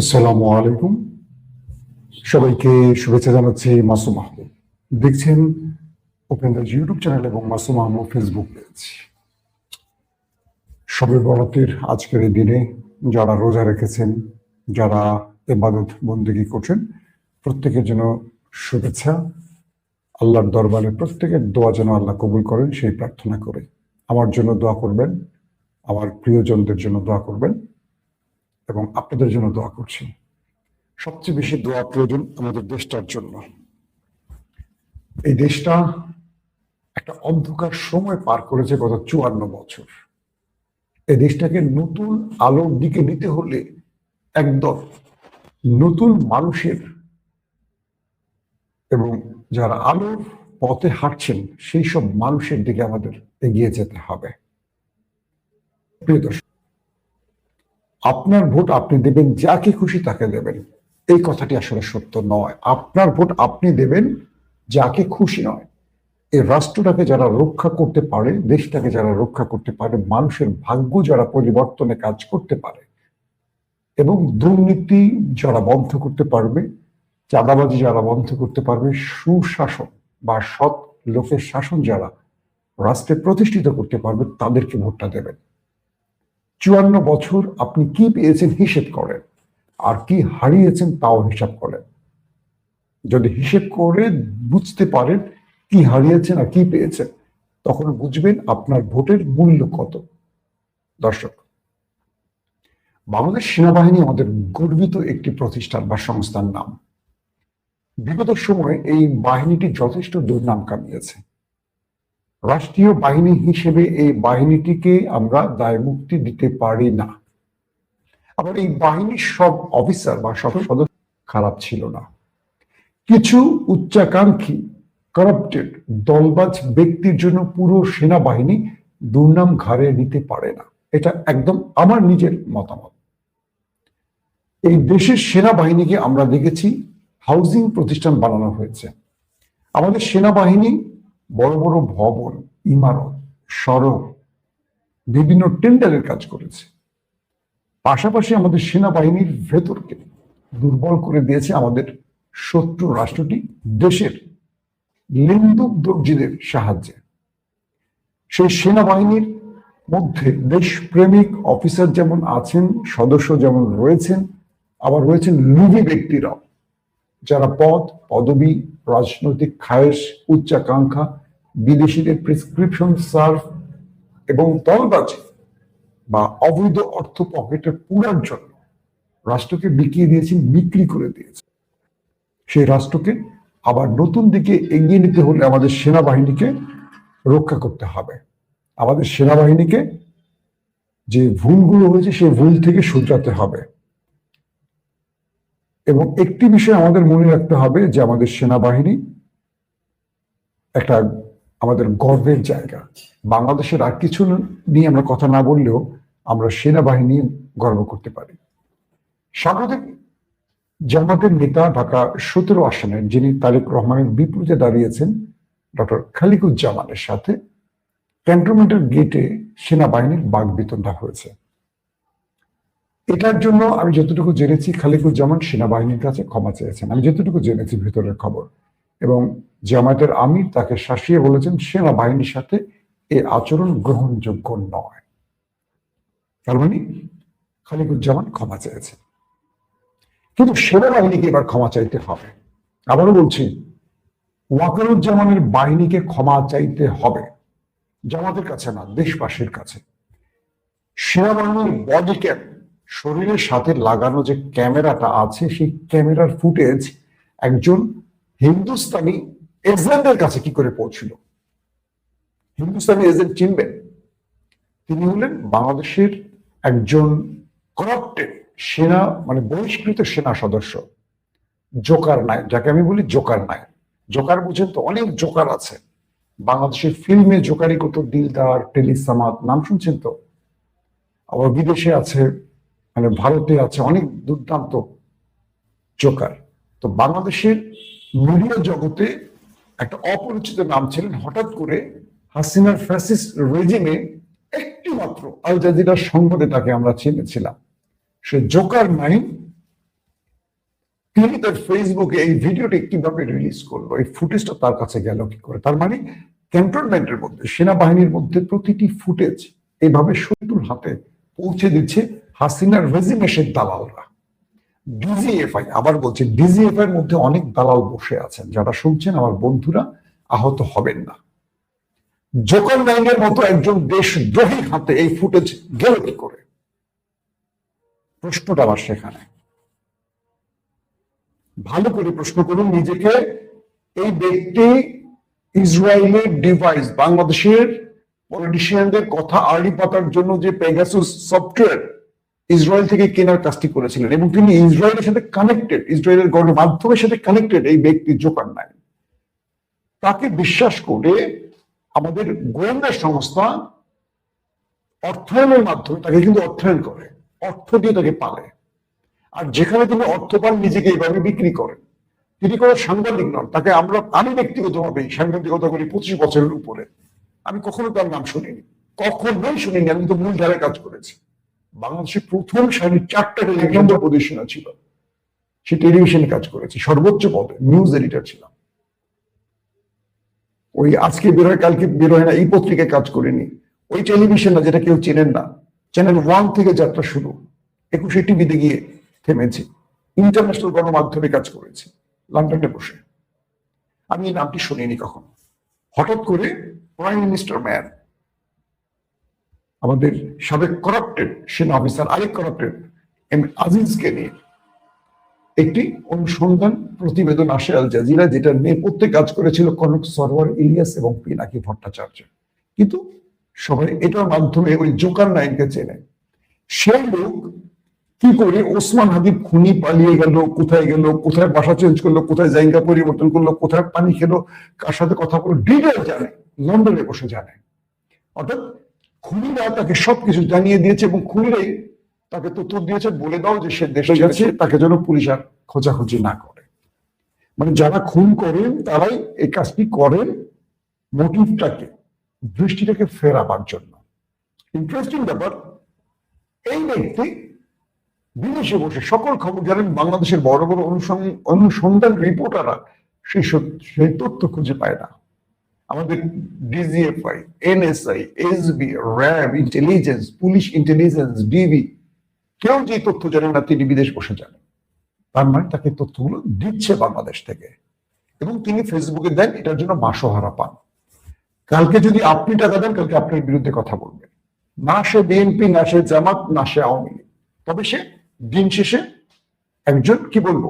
আসসালামু আলাইকুম। সবাইকে শুভেচ্ছা জানাচ্ছি মাসুম মাহমুদ দেখছেন ওপেন দ্য ইউটিউব চ্যানেল এবং মাসুম মাহমুদ ফেসবুক পেজ সবে বরাতের আজকের এই দিনে যারা রোজা রেখেছেন, যারা এবাদত বন্দেগী করছেন, প্রত্যেকের জন্য শুভেচ্ছা। আল্লাহর দরবারে প্রত্যেকের দোয়া যেন আল্লাহ কবুল করেন, সেই প্রার্থনা করে। আমার জন্য দোয়া করবেন, আমার প্রিয়জনদের জন্য দোয়া করবেন। এবং আপনাদের জন্য দোয়া করছি। সবচেয়ে বেশি দোয়া প্রয়োজন আমাদের দেশটার জন্য। এই দেশটা একটা অন্ধকার সময় পার করেছে গত চুয়ান্ন বছর। এই দেশটাকে নতুন আলোর দিকে নিতে হলে একদম নতুন মানুষের এবং যারা আলোর পথে হাঁটছেন, সেই সব মানুষের দিকে আমাদের এগিয়ে যেতে হবে। প্রিয় দর্শক আপনার ভোট আপনি দেবেন, যাকে খুশি তাকে দেবেন। এই কথাটি আসলে সত্য নয়। আপনার ভোট আপনি দেবেন, যাকে খুশি নয়। এই রাষ্ট্রটাকে যারা রক্ষা করতে পারে, দেশটাকে যারা রক্ষা করতে পারে, মানুষের ভাগ্য যারা পরিবর্তনে কাজ করতে পারে, এবং দুর্নীতি যারা বন্ধ করতে পারবে, চাঁদাবাজি যারা বন্ধ করতে পারবে, সুশাসন বা সৎ লোকের শাসন যারা রাষ্ট্রে প্রতিষ্ঠিত করতে পারবে, তাদেরকে ভোটটা দেবেন। চুয়ান্ন বছর আপনি কি পেয়েছেন হিসেব করেন? আর কি হারিয়েছেন তাও হিসাব করেন। যদি হিসেব করে বুঝতে পারেন কি হারিয়েছেন আর কি পেয়েছেন, তখন বুঝবেন আপনার ভোটের মূল্য কত। দর্শক, বাংলাদেশ সেনাবাহিনী আমাদের গর্বিত একটি প্রতিষ্ঠান বা সংস্থার নাম। বিগত সময়ে এই বাহিনীটি যথেষ্ট দুর্নাম কামিয়েছে। রাষ্ট্রীয় বাহিনী হিসেবে এই বাহিনীটিকে আমরা দায় মুক্তি দিতে পারি না। আবার এই বাহিনীর সব অফিসার বা সব সদস্য খারাপ ছিল না। কিছু উচ্চাকাঙ্ক্ষী করাপ্টেড দলবাজ ব্যক্তির জন্য পুরো সেনাবাহিনী দুর্নাম ঘাড়ে নিতে পারে না। এটা একদম আমার নিজের মতামত। এই দেশের সেনাবাহিনীকে আমরা দেখেছি হাউজিং প্রতিষ্ঠান বানানো হয়েছে। আমাদের সেনাবাহিনী বড় বড় ভবন, ইমারত, সড়ক, বিভিন্ন টেন্ডারের কাজ করেছে। পাশাপাশি আমাদের সেনাবাহিনীর ভেতরকে দুর্বল করে দিয়েছে আমাদের শত্রু রাষ্ট্রটি, দেশের লিন্দুক দর্জিদের সাহায্যে। সেই সেনাবাহিনীর মধ্যে দেশপ্রেমিক অফিসার যেমন আছেন, সদস্য যেমন রয়েছেন, আবার রয়েছেন লুভি ব্যক্তিরাও। যারা পদ পদবি, রাজনৈতিক খায়েশ, উচ্চাকাঙ্ক্ষা, বিদেশিদের প্রেসক্রিপশন সার্ভ এবং দলবাজি বা অবৈধ অর্থ পকেটে পুরার জন্য রাষ্ট্রকে বিকিয়ে দিয়েছেন, বিক্রি করে দিয়েছে সেই রাষ্ট্রকে আবার নতুন দিকে এগিয়ে নিতে হলে আমাদের সেনাবাহিনীকে রক্ষা করতে হবে। আমাদের সেনাবাহিনীকে যে ভুলগুলো হয়েছে সেই ভুল থেকে শুধরাতে হবে। এবং একটি বিষয় আমাদের মনে রাখতে হবে যে আমাদের সেনাবাহিনী একটা আমাদের গর্বের জায়গা। বাংলাদেশের আর কিছু নিয়ে আমরা কথা না বললেও আমরা সেনাবাহিনী গর্ব করতে পারি। স্বাগতিক জামাতের নেতা ঢাকা সতেরো আসনের, যিনি তারেক রহমানের বিপরীতে দাঁড়িয়েছেন, ডক্টর খালিকুজ্জামানের সাথে ক্যান্টনমেন্টের গেটে সেনাবাহিনীর বাঘ বিতণ্ডা হয়েছে। এটার জন্য আমি যতটুকু জেনেছি খালিকুজ্জামান সেনাবাহিনীর কাছে ক্ষমা চেয়েছেন। আমি যতটুকু জেনেছি ভিতরের খবর। এবং জামায়াতের আমির তাকে শাসিয়ে বলেছেন, সেনাবাহিনীর সাথে এই আচরণ গ্রহণযোগ্য নয়। তার মানে খালিকুজ্জামান ক্ষমা চেয়েছেন। কিন্তু সেনাবাহিনীকে এবার ক্ষমা চাইতে হবে। আবারও বলছি, ওয়াকারুজ্জামানের বাহিনীকে ক্ষমা চাইতে হবে জামাতের কাছে না, দেশবাসীর কাছে। সেনাবাহিনীর বডি ক্যাপ শরীরের সাথে লাগানো যে ক্যামেরাটা আছে, সেই ক্যামেরার ফুটেজ একজন হিন্দুস্তানি এজেন্টের কাছে কি করে পৌঁছিল? হিন্দুস্তানি এজেন্ট চিনবেন তিনি হলেন বাংলাদেশের একজন করাপ্টেড সেনা মানে বহিষ্কৃত সেনা সদস্য, জোকার নাই যাকে আমি বলি জোকার নাই জোকার বুঝেন তো অনেক জোকার আছে। বাংলাদেশের ফিল্মে জোকারি কত দিলদার টেলিসামাত নাম শুনছেন তো? আবার বিদেশে আছে মানে ভারতে আছে অনেক দুর্দান্ত জোকার তো বাংলাদেশের মিডিয়া জগতে একটা অপরিচিত নাম ছিলেন, হঠাৎ করে হাসিনার ফ্যাসিস্ট রেজিমে একটি মাত্র আল জাজিরার সংবাদে তাকে আমরা চিনেছিলাম। সে জোকার নাইন তিনি তার ফেসবুকে এই ভিডিওটি কীভাবে রিলিজ করল, এই ফুটেজটা তার কাছে গেল কি করে? তার মানে ক্যান্টনমেন্টের মধ্যে, সেনাবাহিনীর মধ্যে প্রতিটি ফুটেজ এইভাবে শত্রুর হাতে পৌঁছে দিচ্ছে। হাসিনার রেজিমেশের দালালরা। ডিজিএফআই, আবার বলছি ডিজিএফআই এর মধ্যে অনেক দালাল বসে আছেন, যারা শুনছেন, আমার বন্ধুরা, আহত হবেন না। জোকার নাইনের মতো একজন দেশদ্রোহী হাতে এই ফুটেজ গেল কি করে? প্রশ্নটা আবার সেখানে। ভালো করে প্রশ্ন করুন, নিজেকে। এই ব্যক্তি ইসরায়েলের ডিভাইস বাংলাদেশের পলিটিশিয়ানদের কথা আড়ি পাতার জন্য যে পেগাসুস সফটওয়্যার ইসরায়েল থেকে কেনার কাজটি করেছিলেন এবং তিনি ইসরায়েলের সাথে কানেক্টেড ইসরায়েলের গণমাধ্যমের সাথে কানেক্টেড এই ব্যক্তি জোকার নাই। তাকে বিশ্বাস করে আমাদের গোয়েন্দা সংস্থা অর্থায়নের মাধ্যমে তাকে কিন্তু অর্থায়ন করে, অর্থ দিয়ে তাকে পালে। আর যেখানে তিনি অর্থ পান, নিজেকে এইভাবে বিক্রি করেন। তিনি কোনো সাংবাদিক নন, তাকে আমরা, আমি ব্যক্তিগতভাবে সাংবাদিকতা করি পঁচিশ বছরের উপরে। আমি কখনো তার নাম শুনিনি, কখনোই শুনিনি, আমি তো মূল ধারে কাজ করেছি। বাংলাদেশের প্রথম সারির চারটা টেলিভিশন প্রদর্শনা ছিল। সে টেলিভিশনে কাজ করেছে, সর্বোচ্চ পদে নিউজ এডিটর ছিলাম। ওই আজকে বেরোয় কালকে বেরোয় না, এই পত্রিকায় কাজ করিনি। ওই টেলিভিশন না, যেটা কেউ চেনেন না। চ্যানেল ওয়ান থেকে যাত্রা শুরু। একুশে টিভিতে গিয়ে থেমেছি। ইন্টারন্যাশনাল গণমাধ্যমে কাজ করেছি, লন্ডনে বসে। আমি এই নামটি শুনিনি কখনো। হঠাৎ করে প্রাইম মিনিস্টার ম্যান আমাদের সাবেক করাপ্টেড সেনা অফিসার আরেক করাপ্টেড এম আজিজকে নিয়ে একটি অনুসন্ধান প্রতিবেদন আসে আল জাজিরা যেটা নেপথ্যে কাজ করেছিল কনক সরওয়ার ইলিয়াস এবং পিনাকি ভট্টাচার্য। কিন্তু সবাই এটার মাধ্যমে ওই জোকার নাইনকে চেনে। সেই লোক কি করে ওসমান হাবিব খুনি পালিয়ে গেল, কোথায় গেল, কোথায় বাসা চেঞ্জ করল, কোথায় জায়গা পরিবর্তন করল, কোথায় পানি খেলো, কার সাথে কথা বলল ডিটেল জানে, লন্ডনে বসে জানে। অর্থাৎ খুনিরা তাকে সবকিছু জানিয়ে দিয়েছে এবং খুনিরাই তাকে তথ্য দিয়েছে বলে দাও যে সে দেশে গেছে তাকে যেন পুলিশ আর খোঁজাখুঁজি না করে। মানে যারা খুন করেন তারাই এই কাজটি করেন মোটিভটাকে দৃষ্টিটাকে ফেরাবার জন্য। ইন্টারেস্টিং ব্যাপার এই ব্যক্তি বিদেশে বসে সকল খবর জানেন বাংলাদেশের বড় বড় অনুসন্ধান রিপোর্টাররা সেই সেই তথ্য খুঁজে পায় না। আমাদের DGFI NSI SB RAB intelligence police intelligence DB কেউ যে তথ্য জানে না, তিনি বিদেশ বসে জানেন তার মানে তাকে তথ্যগুলো দিচ্ছে বাংলাদেশ থেকে। এবং তিনি ফেসবুকে দেন, এটার জন্য মাসোহারা পান। কালকে যদি আপনি টাকা দেন, কালকে আপনার বিরুদ্ধে কথা বলবেন না সে বিএনপি না সে জামাত, না সে আওয়ামী লীগ। তবে সে দিন শেষে একজন, কি বলব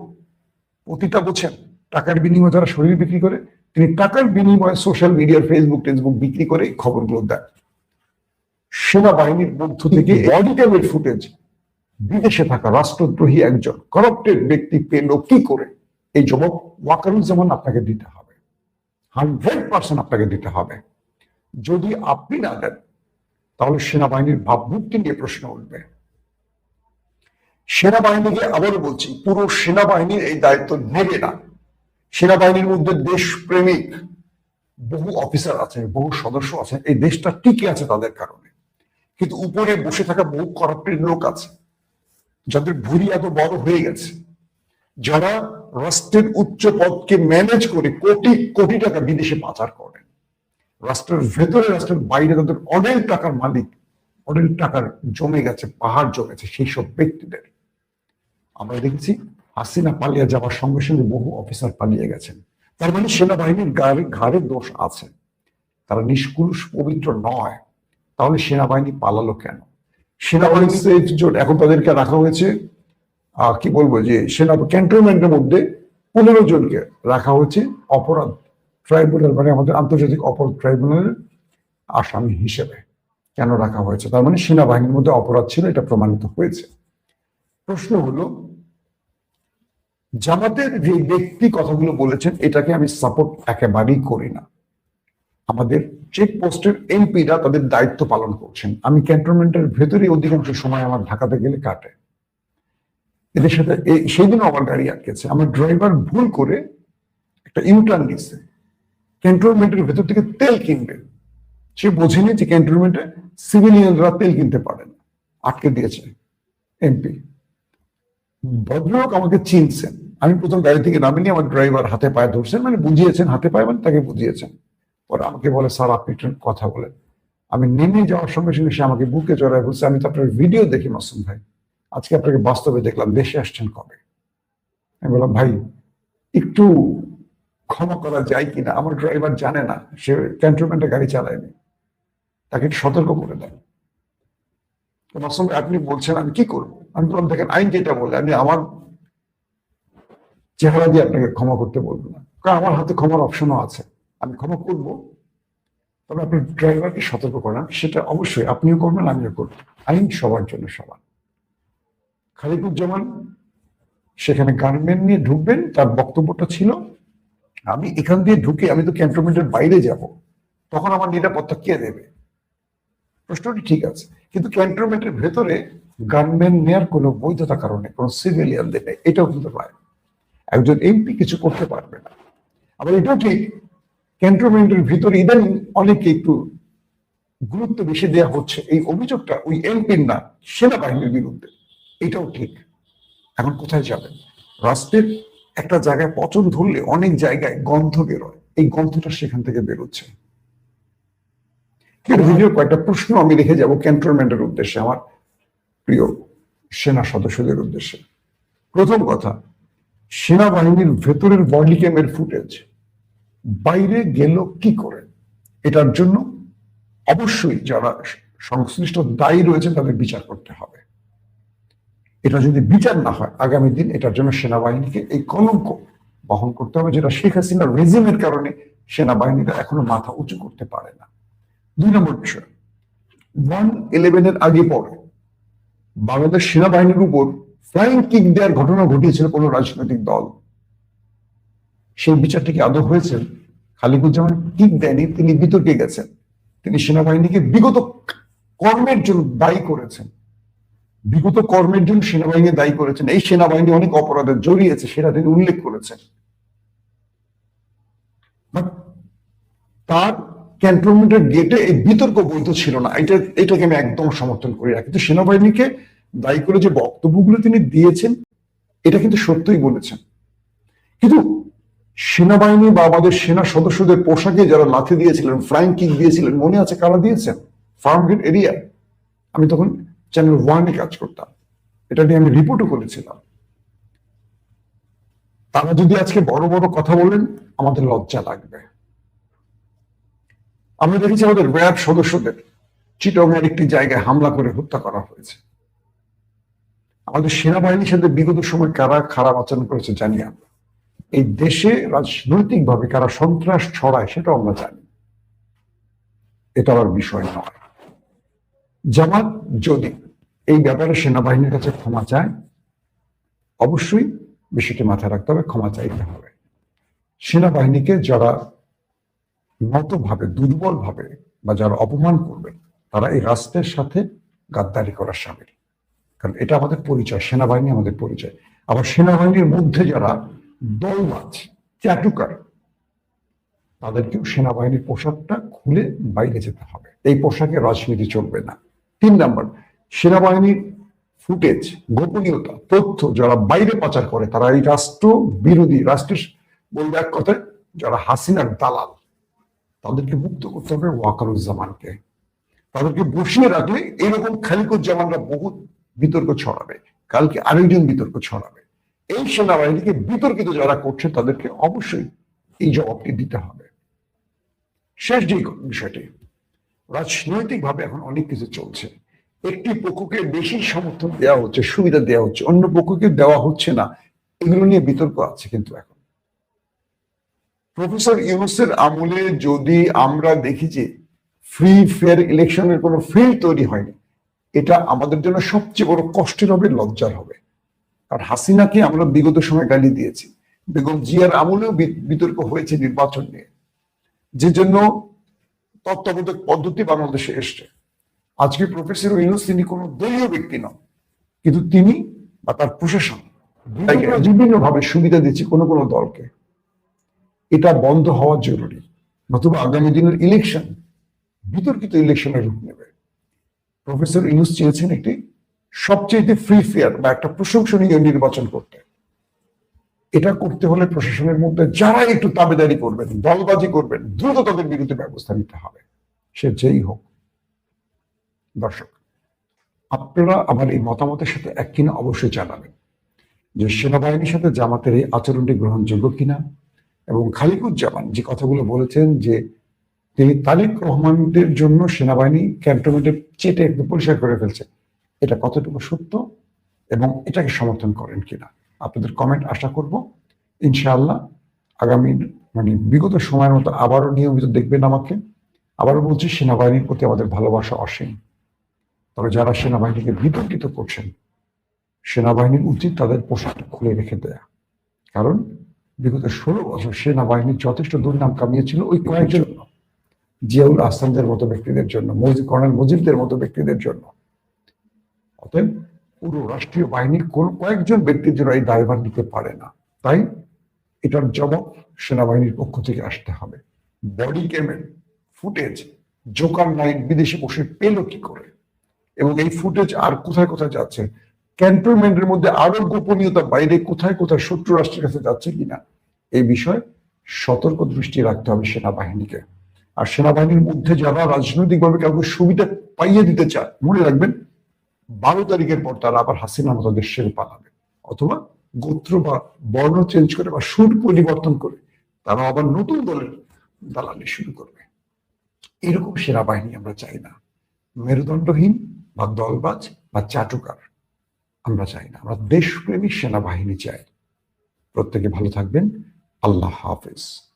প্রতিটা বোঝেন। টাকার বিনিময়ে যারা শরীর বিক্রি করে তিনি টাকার বিনিময়ে সোশ্যাল মিডিয়ার ফেসবুক টেসবুক বিক্রি করে এই খবরগুলো দেন। সেনাবাহিনীর মধ্য থেকে বডি ক্যামের ফুটেজ বিদেশে থাকা রাষ্ট্রদ্রোহী একজন করাপ্টেড ব্যক্তি পেল কি করে? এই জবাব ওয়াকারুজ্জামান আপনাকে দিতে হবে। হান্ড্রেড পার্সেন্ট আপনাকে দিতে হবে। যদি আপনি না দেন তাহলে সেনাবাহিনীর ভাবমূর্তি নিয়ে প্রশ্ন উঠবে। সেনাবাহিনীকে আবারও বলছি পুরো সেনাবাহিনীর এই দায়িত্ব নেবে না। সেনাবাহিনীর মধ্যে দেশপ্রেমিক বহু অফিসার আছেন, বহু সদস্য আছেন। এই দেশটা টিকে আছে তাদের কারণে। কিন্তু উপরে বসে থাকা বহু করাপ্টেড লোক আছে, যাদের ভুরি এত বড় হয়ে গেছে। যারা রাষ্ট্রের উচ্চ পদকে ম্যানেজ করে কোটি কোটি টাকা বিদেশে পাচার করেন। রাষ্ট্রের ভেতরে, রাষ্ট্রের বাইরে তাদের অনেক টাকার মালিক, অনেক টাকার জমে গেছে, পাহাড় জমেছে সেই সব ব্যক্তিদের। আমরা দেখেছি হাসিনা পালিয়ে যাওয়ার সঙ্গে সঙ্গে বহু অফিসার পালিয়ে গেছেন। তার মানে সেনাবাহিনীর গাড়ি ঘাড়ে দোষ আছে। তারা নিষ্কুলুষ পবিত্র নয়। তাহলে সেনাবাহিনী পালালো কেন? সেনাবাহিনী সেফ জোন এখন তাদেরকে রাখা হয়েছে কি বলব যে সেনা ক্যান্টনমেন্টের মধ্যে পনেরো জনকে রাখা হয়েছে। অপরাধ ট্রাইব্যুনাল মানে আমাদের আন্তর্জাতিক অপরাধ ট্রাইব্যুনালের আসামি হিসেবে কেন রাখা হয়েছে? তার মানে সেনাবাহিনীর মধ্যে অপরাধ ছিল, এটা প্রমাণিত হয়েছে। প্রশ্ন হলো জামাতের যে ব্যক্তি কথাগুলো বলেছেন, এটাকে আমি সাপোর্ট একেবারেই করি না। আমাদের চেক পোস্টের এমপিরা তাদের দায়িত্ব পালন করছেন। আমি ক্যান্টনমেন্টের ভেতরে অধিকাংশ সময় আমার ঢাকাতে গেলে কাটে। এদের সাথে সেই দিনও আমার গাড়ি আটকেছে। আমার ড্রাইভার ভুল করে একটা ইউটার্ন নিচ্ছে ক্যান্টনমেন্টের ভেতর থেকে তেল কিনবে। সে বোঝেনি যে ক্যান্টনমেন্টে সিভিলিয়ানরা তেল কিনতে পারে না। আটকে দিয়েছে এমপি ভদ্রলোক আমাকে চিনছেন। আমি প্রথম গাড়ি থেকে নামিনি, আমার ড্রাইভার হাতে পায়ে ধরছেন মানে বুঝিয়েছেন, হাতে পায়ে মানে তাকে বুঝিয়েছেন। পরে আমাকে বলে, স্যার, আপনি একটু কথা বলেন। আমি নেমে যাওয়ার সঙ্গে সঙ্গে সে আমাকে বুকে চড়ায় বলছে, আমি তো আপনার ভিডিও দেখি, মাসুম ভাই। আজকে আপনাকে বাস্তবে দেখলাম, দেশে আসছেন কবে? আমি বললাম, ভাই, একটু ক্ষমা করা যায় কিনা? আমার ড্রাইভার জানে না, সে ক্যান্টনমেন্টে গাড়ি চালায়নি। তাকে সতর্ক করে তো মাসুম আপনি বলছেন, আমি কি করব? আমি বললাম, দেখেন, আইন যেটা বলে, আমি আমার চেহারা দিয়ে আপনাকে ক্ষমা করতে বলব না। কারণ আমার হাতে ক্ষমার অপশনও আছে। আমি ক্ষমা করব, তবে আপনি ড্রাইভারকে সতর্ক করেন। সেটা অবশ্যই, আপনিও করবেন, আমিও করব। আইন সবার জন্য সমান। খালিকুজ্জামান সেখানে গার্মেন্ট নিয়ে ঢুকবেন, তার বক্তব্যটা ছিল, আমি এখান দিয়ে ঢুকে, আমি তো ক্যান্টনমেন্টের বাইরে যাব, তখন আমার নিরাপত্তা কে দেবে? প্রশ্নটি ঠিক আছে। কিন্তু ক্যান্টনমেন্টের ভেতরে গানম্যান নেয়ার কোনো বৈধতা কারণে কোনো সিভিলিয়ানদের নেই, এটাও কিন্তু নয়। একজন এমপি কিছু করতে পারবে না। আবার এটাও ঠিক, ক্যান্টনমেন্টের ভিতরে ইদানিং অনেকে একটু গুরুত্ব বেশি দেওয়া হচ্ছে। এই অভিযোগটা ওই এমপির না, সেনাবাহিনীর বিরুদ্ধে। এটাও ঠিক। এখন কোথায় যাবেন? রাস্তার একটা জায়গায় পচন ধরলে অনেক জায়গায় গন্ধ বেরোয়। এই গন্ধটা সেখান থেকে বেরোচ্ছে। ভিডিও কয়েকটা প্রশ্ন আমি রেখে যাব ক্যান্টনমেন্টের উদ্দেশ্যে, আমার প্রিয় সেনা সদস্যদের উদ্দেশ্যে। প্রথম কথা, সেনাবাহিনীর ভেতরের বডি ক্যামের ফুটেজ বাইরে গেল কি করে? এটার জন্য অবশ্যই যারা সংশ্লিষ্ট দায়ী রয়েছে তাদের বিচার করতে হবে। এটা যদি বিচার না হয়, আগামী দিন এটার জন্য সেনাবাহিনীকে এই কলঙ্ক বহন করতে হবে, যেটা শেখ হাসিনার রেজিমের কারণে সেনাবাহিনীরা এখনও মাথা উঁচু করতে পারে না। দুই নম্বর বিষয়। ওয়ান ইলেভেনের আগে পরে বাংলাদেশ সেনাবাহিনীর উপর ফ্লাইং কিক দেওয়ার ঘটনা ঘটিয়েছিল কোন রাজনৈতিক দল। সেই বিচারটি কি আদৌ হয়েছে? খালিকুজ্জামান কিক দেয়নি, তিনি বিতর্কে গেছেন। তিনি সেনাবাহিনীকে বিগত কর্মের জন্য দায়ী করেছেন। বিগত কর্মের জন্য সেনাবাহিনী দায়ী করেছেন। এই সেনাবাহিনী অনেক অপরাধে জড়িয়েছে, সেটা তিনি উল্লেখ করেছেন। তার ক্যান্টনমেন্টের গেটে এই বিতর্ক বৈধ ছিল না। এটা, এটাকে আমি একদম সমর্থন করি না কিন্তু সেনাবাহিনীকে দায়ী করে যে বক্তব্যগুলো তিনি দিয়েছেন, এটা কিন্তু সত্যই বলেছেন। কিন্তু সেনাবাহিনী বা আমাদের সেনা সদস্যদের পোশাকে যারা লাথি দিয়েছিলেন ফ্লাইং কিক দিয়েছিলেন, মনে আছে কারা দিয়েছেন? ফার্ম ফার্মগেট এরিয়া আমি তখন চ্যানেল ওয়ানে কাজ করতাম। এটা নিয়ে আমি রিপোর্টও করেছিলাম। তারা যদি আজকে বড় বড় কথা বলেন, আমাদের লজ্জা লাগবে। আমরা দেখেছি আমাদের র্যাব সদস্যদের চিটংয়ের একটি জায়গায় হামলা করে হত্যা করা হয়েছে। আমাদের সেনাবাহিনীর সাথে বিগত সময় কারা খারাপ আচরণ করেছে জানি আমরা। এই দেশে রাজনৈতিকভাবে কারা সন্ত্রাস ছড়ায় সেটাও আমরা জানি। এটা আমার বিষয় নয়। জামাত যদি এই ব্যাপারে সেনাবাহিনীর কাছে ক্ষমা চায়, অবশ্যই বিষয়টি মাথায় রাখতে হবে, ক্ষমা চাইতে হবে। সেনাবাহিনীকে যারা নতভাবে দুর্বলভাবে বা যারা অপমান করবে, তারা এই রাষ্ট্রের সাথে গাদ্দারি করার সামিল। কারণ এটা আমাদের পরিচয়, সেনাবাহিনী আমাদের পরিচয়। আবার সেনাবাহিনীর মধ্যে যারা দলবাজ চাটুকার তাদেরকেও সেনাবাহিনীর পোশাকটা খুলে বাইরে যেতে হবে। এই পোশাকে রাজনীতি চলবে না। তিন নম্বর, সেনাবাহিনীর ফুটেজ, গোপনীয়তা, তথ্য যারা বাইরে পাচার করে, তারা এই রাষ্ট্র বিরোধী রাষ্ট্রের বলবে এক কথায়, যারা হাসিনার দালাল তাদেরকে মুক্ত করতে হবে ওয়াকারুজ্জামানকে। তাদেরকে বসিয়ে রাখলে এরকম খালিকুজ্জামানরা বহুত বিতর্ক ছড়াবে। কালকে আরেকজন বিতর্ক ছড়াবে। এই সেনাবাহিনীকে বিতর্কিত যারা করছে, তাদেরকে অবশ্যই এই জবাবটি দিতে হবে। শেষ যে বিষয়টি, রাজনৈতিকভাবে এখন অনেক কিছু চলছে। একটি পক্ষকে বেশি সমর্থন দেওয়া হচ্ছে, সুবিধা দেওয়া হচ্ছে, অন্য পক্ষকে দেওয়া হচ্ছে না। এগুলো নিয়ে বিতর্ক আছে কিন্তু এখন। প্রফেসর ইউনুসের আমলে যদি আমরা দেখি যে ফ্রি ফেয়ার ইলেকশনের কোনো ফিল্ড তৈরি হয়নি এটা আমাদের জন্য সবচেয়ে বড় কষ্টের হবে লজ্জার হবে। আর হাসিনাকে আমরা বিগত সময় গালি দিয়েছি। বেগম জিয়ার আমলেও বিতর্ক হয়েছে নির্বাচন নিয়ে। যে জন্য তত্ত্বাবধায়ক পদ্ধতি বাংলাদেশে এসছে। আজকে প্রফেসর ইউনুস তিনি কোনো দলীয় ব্যক্তি নন কিন্তু তিনি বা তার প্রশাসন। বিভিন্ন ভাবে সুবিধা দিচ্ছে কোনো কোনো দলকে। এটা বন্ধ হওয়া জরুরি। নতুবা আগামী দিনের ইলেকশন বিতর্কিত ইলেকশনের রূপ নেবে। প্রফেসর ইউনুস চেয়েছেন একটি সবচেয়ে ফ্রি ফেয়ার বা একটা প্রশংসনীয় নির্বাচন করতে। এটা করতে হলে প্রশাসনের মধ্যে যারা একটু তাবেদারি করবেন, দলবাজি করবেন, দ্রুত তাদের বিরুদ্ধে ব্যবস্থা নিতে হবে। সে যেই হোক। দর্শক, আপনারা আমার এই মতামতের সাথে এক কিনা অবশ্যই জানাবেন যে সেনাবাহিনীর সাথে জামাতের এই আচরণটি গ্রহণযোগ্য কিনা এবং খালিকুজ্জামান যে কথাগুলো বলেছেন যে তিনি তালিক রহমানদের জন্য সেনাবাহিনী ক্যান্টনমেন্টে চেটে একদম পরিষ্কার করে ফেলছে। এটা কতটুকু সত্য এবং এটাকে সমর্থন করেন কিনা? আপনাদের কমেন্ট আশা করব। ইনশাআল্লাহ আগামী মানে বিগত সময়ের মতো আবারও নিয়মিত দেখবেন আমাকে। আবারও বলছি, সেনাবাহিনীর প্রতি আমাদের ভালোবাসা অসীম। তবে যারা সেনাবাহিনীকে বিতর্কিত করছেন, সেনাবাহিনীর উচিত তাদের পোশাকটা খুলে রেখে দেয়া। কারণ বিগত ষোলো বছর সেনাবাহিনী যথেষ্ট দুর্নাম কামিয়েছিল ওই কয়েকজন জিয়াউল আহসানদের মতো ব্যক্তিদের জন্য মজিদ কর্নেল মজিদদের মতো ব্যক্তিদের জন্য। অতএব পুরো রাষ্ট্রীয় বাহিনী কোন কয়েকজন ব্যক্তির জন্য এই দায়ভার নিতে পারে না। তাই এটার জবাব সেনাবাহিনীর পক্ষ থেকে আসতে হবে। বডি ক্যামের ফুটেজ জোকার নাইট বিদেশে বসে পেল কি করে? এবং এই ফুটেজ আর কোথায় কোথায় যাচ্ছে? ক্যান্টনমেন্টের মধ্যে আরও গোপনীয়তা বাইরে কোথায় কোথায় শত্রু রাষ্ট্রের কাছে যাচ্ছে কিনা, এই বিষয়ে সতর্ক দৃষ্টি রাখতে হবে সেনাবাহিনীকে। আর সেনাবাহিনীর মধ্যে যারা রাজনৈতিকভাবে কাউকে সুবিধা পাইয়ে দিতে চায়, মনে রাখবেন, বারো তারিখের পর তারা আবার হাসিনা মতো দেশ ছেড়ে পালাবে। অথবা গোত্র বা বর্ণ চেঞ্জ করে বা সুর পরিবর্তন করে তারা আবার নতুন দলের দালালি শুরু করবে। এরকম সেনাবাহিনী আমরা চাই না। মেরুদণ্ডহীন বা দলবাজ বা চাটুকার। আমরা চাই না। আমরা দেশপ্রেমী সেনাবাহিনী চাই। প্রত্যেকে ভালো থাকবেন। আল্লাহ হাফেজ।